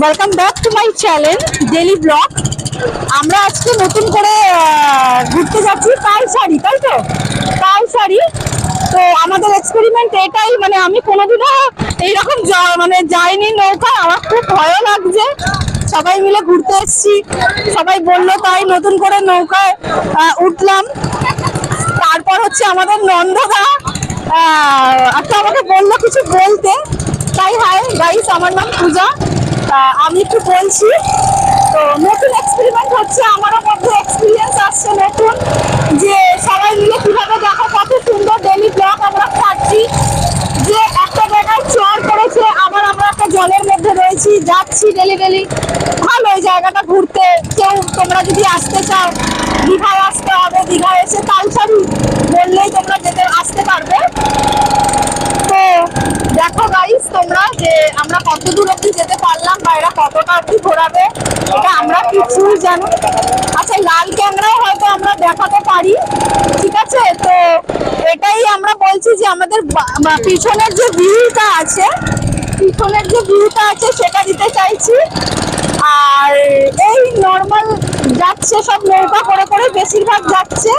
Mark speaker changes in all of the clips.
Speaker 1: Welcome back to my channel daily blog আমরা আজকে নতুন করে ঘুরতে যাচ্ছি কালসারি তাই তো? কালসারি তো আমাদের এক্সপেরিমেন্ট এটাই মানে আমি কোনোদিনও এইরকম মানে যাইনি নৌকা আমার খুব ভয়ও লাগছে। সবাই মিলে ঘুরতে এসেছি। সবাই বলল তাই নতুন করে নৌকায় উঠলাম। তারপর হচ্ছে আমাদের নন্দদা একটা আমাকে বলল কিছু বলতে। তাই হাই গাইস আমার নাম পূজা। আমি একটু বলছি, তো নতুন এক্সপেরিমেন্ট হচ্ছে, আমারও মধ্যে এক্সপিরিয়েন্স আসছে নতুন, যে সবাই মিলে কীভাবে দেখো কত সুন্দর ডেলি ব্লগ আমরা খাচ্ছি যে একটা জায়গায় চর করেছে আবার আমরা একটা জলের মধ্যে রয়েছি, যাচ্ছি ডেলি ডেলি ভালো এই জায়গাটা ঘুরতে, কেউ তোমরা যদি আসতে চাও, দীঘায় আসতে হবে, দীঘায় এসে তালসারি বললেই তোমরা যেতে, আসতে পারবে তো দেখো গাইস তোমরা যে আমরা কত দূর অব্দি যেতে পারলাম বা এরা কতটা অব্দি ঘোরাবে, এটা আমরা কিছুই জানি আচ্ছা লাল ক্যামেরাও হয়তো আমরা দেখাতে পারি, ঠিক আছে? তো এটাই আমরা বলছি যে আমাদের পিছনের যে ভিউটা আছে, পিছনের যে ভিউটা আছে, সেটা দিতে চাইছি। আর এই নর্মাল যাচ্ছে, সব নৌকা করে করে বেশিরভাগ যাচ্ছে।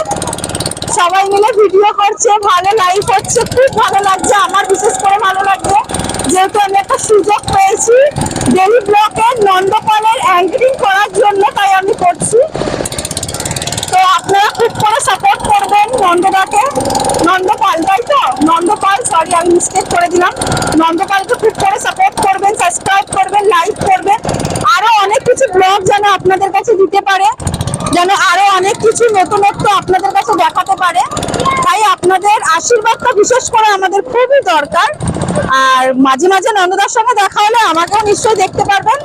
Speaker 1: সবাই মিলে ভিডিও করছে, ভালো লাইভ হচ্ছে, খুব ভালো লাগছে আমার বিশেষ করে ভালো লাগছে যেহেতু আমি একটা সুযোগ পেয়েছি ডেলি ব্লকে নন্দপালের অ্যাঙ্করিং করার জন্য তাই আমি করছি তো আপনারা খুব করে সাপোর্ট নন্দদাকে নন্দপাল, তাই তো? নন্দপাল সরি আমি মিস্টেক করে দিলাম। নন্দপালকে খুব করে সাপোর্ট করবেন সাবস্ক্রাইব করবেন লাইক করবেন। আরও অনেক কিছু ব্লগ যেন আপনাদের কাছে দিতে পারে, যেন আরও অনেক কিছু নতুনত্ব আপনাদের কাছে দেখাতে পারে। তাই আপনাদের আশীর্বাদটা বিশেষ করে আমাদের খুবই দরকার। আর মাঝে মাঝে নন্দদার সঙ্গে দেখা হলে আমাকেও নিশ্চয়ই দেখতে পারবেন।